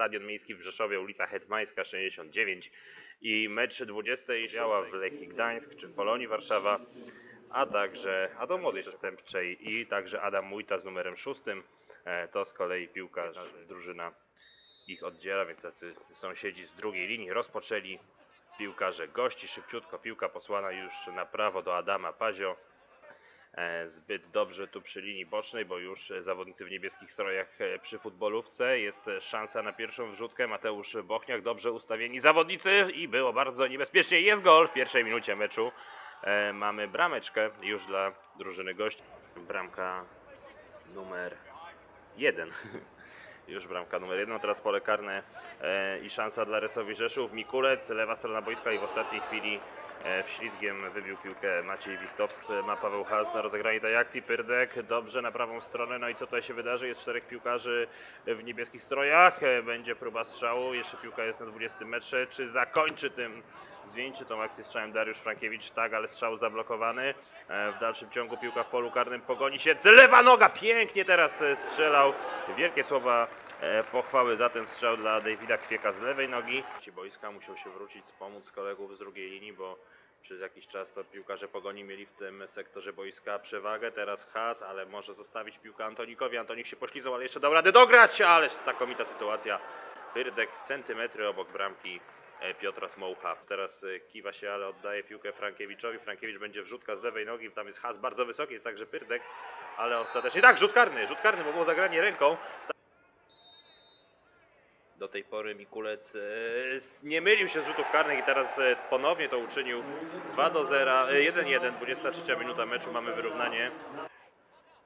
Stadion Miejski w Rzeszowie, ulica Hetmańska 69 i mecz 20 działa w Lechii Gdańsk czy Polonii Warszawa, a także a do młodej zastępczej i także Adam Mujta z numerem 6. E, To z kolei piłkarz, drużyna ich oddziela, więc tacy sąsiedzi z drugiej linii rozpoczęli piłkarze gości, szybciutko piłka posłana już na prawo do Adama Pazio. E, Zbyt dobrze tu przy linii bocznej, bo już e, zawodnicy w niebieskich strojach e, przy futbolówce. Jest szansa na pierwszą wrzutkę. Mateusz Bochniak, dobrze ustawieni zawodnicy i było bardzo niebezpiecznie. Jest gol w pierwszej minucie meczu. Mamy brameczkę już dla drużyny gości. Bramka numer jeden. Już bramka numer jeden, teraz pole karne e, i szansa dla Resowi Rzeszów. Mikulec, lewa strona boiska i w ostatniej chwili e, wślizgiem wybił piłkę Maciej Wichtowski. Ma Paweł Has na rozegranie tej akcji. Pyrdek dobrze na prawą stronę. No i co tutaj się wydarzy? Jest czterech piłkarzy w niebieskich strojach. E, Będzie próba strzału. Jeszcze piłka jest na 20 metrze. Czy zakończy tym zwieńczy tą akcję strzałem Dariusz Frankiewicz? Tak, ale strzał zablokowany. E, W dalszym ciągu piłka w polu karnym pogoni się. Lewa noga pięknie teraz e, strzelał. Wielkie słowa e, pochwały za ten strzał dla Davida Kwieka z lewej nogi. Boiska musiał się wrócić, wspomóc kolegów z drugiej linii, bo przez jakiś czas to piłkarze pogoni mieli w tym sektorze boiska przewagę. Teraz Has, ale może zostawić piłkę Antonikowi. Antonik się poślizał, ale jeszcze dał radę dograć, ależ znakomita sytuacja. Pyrdek centymetry obok bramki Piotra Smołcha. Teraz e, kiwa się, ale oddaje piłkę Frankiewiczowi. Frankiewicz będzie wrzutka z lewej nogi, tam jest Has bardzo wysoki, jest także Pyrdek, ale ostatecznie tak, rzut karny, rzut karny, bo było zagranie ręką. Do tej pory Mikulec e, nie mylił się z rzutów karnych i teraz e, ponownie to uczynił 2 do 0, e, 1-1, 23 minuta meczu, mamy wyrównanie.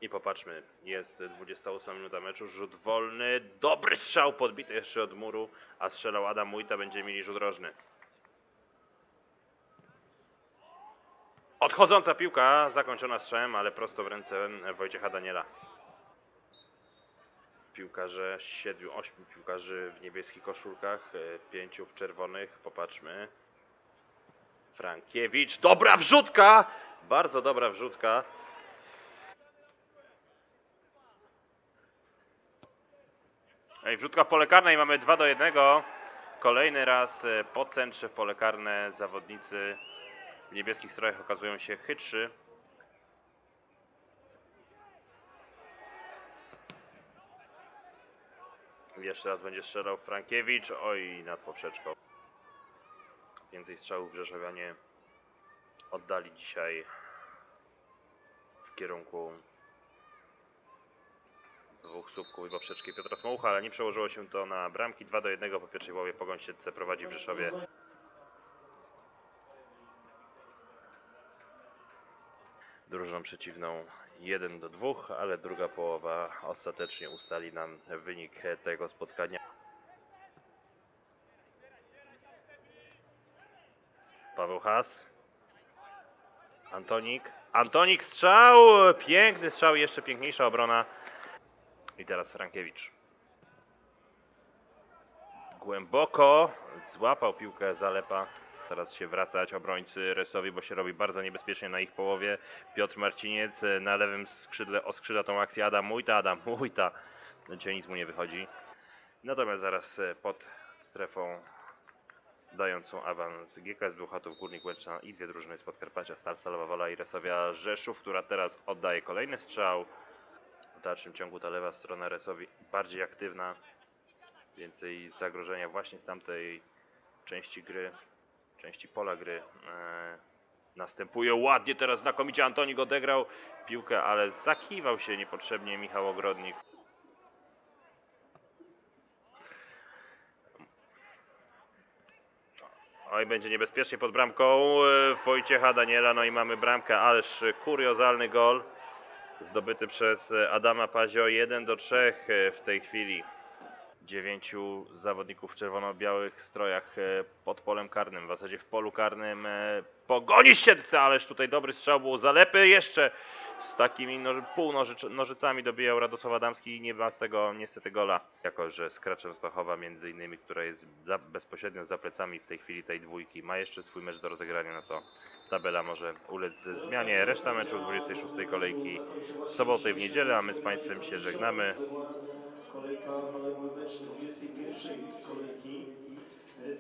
I popatrzmy, jest 28 minuta meczu, rzut wolny, dobry strzał podbity jeszcze od muru, a strzelał Adam Mujta, będziemy mieli rzut rożny. Odchodząca piłka, zakończona strzałem, ale prosto w ręce Wojciecha Daniela. Piłkarze, siedmiu, ośmiu piłkarzy w niebieskich koszulkach, e, pięciu w czerwonych, popatrzmy. Frankiewicz, dobra wrzutka! Bardzo dobra wrzutka. Ej, wrzutka w pole karne i mamy 2 do 1. Kolejny raz e, po centrze w pole karne zawodnicy w niebieskich strojach okazują się chytrzy. Jeszcze raz będzie strzelał Frankiewicz. Oj, nad poprzeczką. Więcej strzałów Rzeszowianie oddali dzisiaj w kierunku dwóch słupków i poprzeczki Piotra Smołucha, ale nie przełożyło się to na bramki. 2 do 1 po pierwszej połowie Pogoń Siedlce prowadzi w Rzeszowie. Drużyną przeciwną 1 do 2, ale druga połowa ostatecznie ustali nam wynik tego spotkania. Paweł Has. Antonik. Antonik strzał! Piękny strzał, jeszcze piękniejsza obrona. I teraz Frankiewicz. Głęboko złapał piłkę Zalepa. Teraz się wracać obrońcy Resowi, bo się robi bardzo niebezpiecznie na ich połowie. Piotr Marciniec e, na lewym skrzydle oskrzydla tą akcję Adam Mujta. Adam Mujta. Dzisiaj nic mu nie wychodzi. Natomiast zaraz e, pod strefą dającą awans GKS Bełchatów, Górnik Łęczna i dwie drużyny z Podkarpacia, Stal Stalowa Wola i Resowia Rzeszów, która teraz oddaje kolejny strzał. Dalszym ciągu ta lewa strona Resowi bardziej aktywna, więcej zagrożenia właśnie z tamtej części gry, części pola gry. E, następuje ładnie teraz znakomicie Antonik odegrał piłkę, ale zakiwał się niepotrzebnie Michał Ogrodnik. Oj, będzie niebezpiecznie pod bramką e, Wojciecha Daniela, no i mamy bramkę, ależ kuriozalny gol zdobyty przez Adama Pazio 1 do 3 e, w tej chwili. Dziewięciu zawodników w czerwono-białych strojach e, pod polem karnym, w zasadzie w polu karnym e, pogoni Siedlce, ależ tutaj dobry strzał był zalepy jeszcze z takimi noży, półnożycami dobijał Radosław Adamski i nie ma z tego niestety gola. Jako, że Skraczem Stochowa między innymi, która jest za, bezpośrednio za plecami w tej chwili tej dwójki, ma jeszcze swój mecz do rozegrania, no to tabela może ulec zmianie. Reszta meczu 26 kolejki w sobotę i w niedzielę, a my z Państwem się żegnamy kolejka zaległy mecz 21 kolejki.